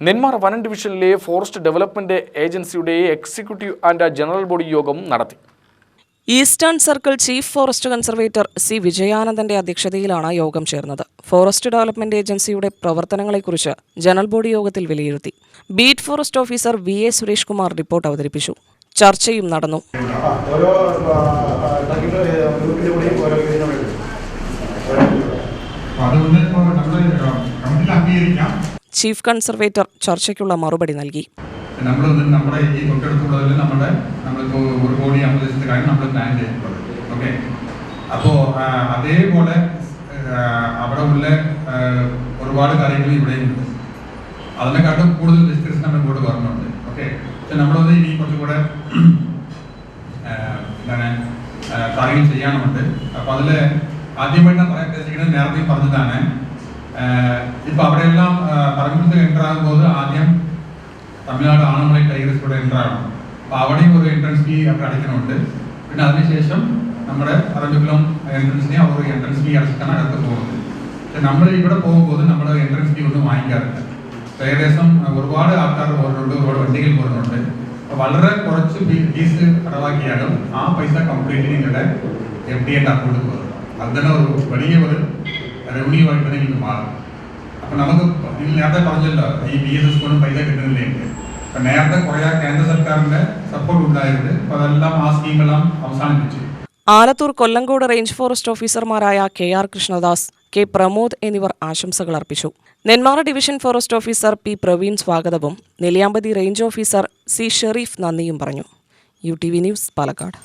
നെന്മാർ വനം ഡിവിഷനിലെ forest development ഏജൻസിയുടെ എക്സിക്യൂട്ടീവ് ആൻഡ് ജനറൽ ബോഡി യോഗം നടത്തി eastern circle chief forest conservator C വിജയാനന്ദന്റെ അധ്യക്ഷതയിലാണ് യോഗം ചേർന്നത് ഫോറസ്റ്റ് ഡെവലപ്മെന്റ് ഏജൻസിയുടെ പ്രവർത്തനങ്ങളെക്കുറിച്ച് ജനറൽ ബോഡി യോഗത്തിൽ വിലയിരുത്തി beat forest officer V A Suresh Kumar report അവതരിപ്പിച്ചു ചർച്ചയും നടന്നു ചീഫ് കൺസർവേറ്റർ ചർച്ചയ്ക്കുള്ള മറുപടി നൽകി. നമ്മൾ നമ്മുടെ ഈ അപ്പോൾ അതേപോലെ അവിടെ ഉള്ള ഒരുപാട് കാര്യങ്ങൾ ഇവിടെയും ഉണ്ട് അതിനെക്കാട്ടും കൂടുതൽ ഡിസ്കഷൻ നമ്മൾ ഇങ്ങോട്ട് പറഞ്ഞുണ്ട് ഓക്കെ പക്ഷെ നമ്മളത് ഇനി കുറച്ചും എന്താണ് കാര്യങ്ങൾ ചെയ്യാനുണ്ട്. അപ്പോൾ അതിൽ ആദ്യമായിട്ട് പറയാൻ ഉദ്ദേശിക്കുന്നത് നേരത്തെ പറഞ്ഞതാണ് ഇപ്പൊ അവിടെയെല്ലാം പറമ്പിലത്ത് എൻ്റർ ആകുമ്പോൾ ആദ്യം തമിഴ്നാട് ആണുങ്ങളെ ടൈഗേഴ്സ് കൂടെ എൻ്റർ ആകണം അപ്പോൾ അവിടെയും ഒരു എൻട്രൻസ് ഫീ അവർ അടയ്ക്കുന്നുണ്ട് പിന്നെ അതിനുശേഷം നമ്മുടെ പറമ്പിക്കുളം എൻട്രൻസിനെ അവർ എൻട്രൻസ് ഫീ അടച്ചിട്ടാണ് അകത്ത് പോകുന്നത് പക്ഷെ നമ്മൾ ഇവിടെ പോകുമ്പോൾ നമ്മൾ എൻട്രൻസ് ഫീ ഒന്നും വാങ്ങിക്കാറില്ല ഇപ്പൊ ഏകദേശം ഒരുപാട് ആൾക്കാർ പോകുന്നുണ്ട് ഒരുപാട് വണ്ടികൾ പോകുന്നുണ്ട് അപ്പോൾ വളരെ കുറച്ച് ഫീസ് അടവാക്കിയാലും ആ പൈസ കംപ്ലീറ്റ്ലി നിങ്ങളുടെ എഫ് ഡി എൻ്റെ അക്കൗണ്ടിൽ പോകുന്നത് അത് തന്നെ ഒരു വലിയ ഒരു റവന്യൂ ആയിട്ട് തന്നെ ഇത് മാറും. അപ്പൊ നമുക്ക് നേരത്തെ പറഞ്ഞല്ലോ ഈ ബി എസ് എസ് കൊണ്ടും പൈസ കിട്ടുന്നില്ലേ? അപ്പൊ നേരത്തെ കുറേ കേന്ദ്ര സർക്കാരിന്റെ സപ്പോർട്ട് ഉണ്ടായിരുന്നു. അപ്പൊ അതെല്ലാം ആ സ്കീമെല്ലാം അവസാനിപ്പിച്ചു. ആലത്തൂർ കൊല്ലങ്കോട് റേഞ്ച് ഫോറസ്റ്റ് ഓഫീസർമാരായ K R Krishnadas K Pramod എന്നിവർ ആശംസകൾ അർപ്പിച്ചു. Nenmara division forest officer P Praveen സ്വാഗതവും Nelliampathy range officer C Sherif നന്ദിയും പറഞ്ഞു. U T V news Palakkad.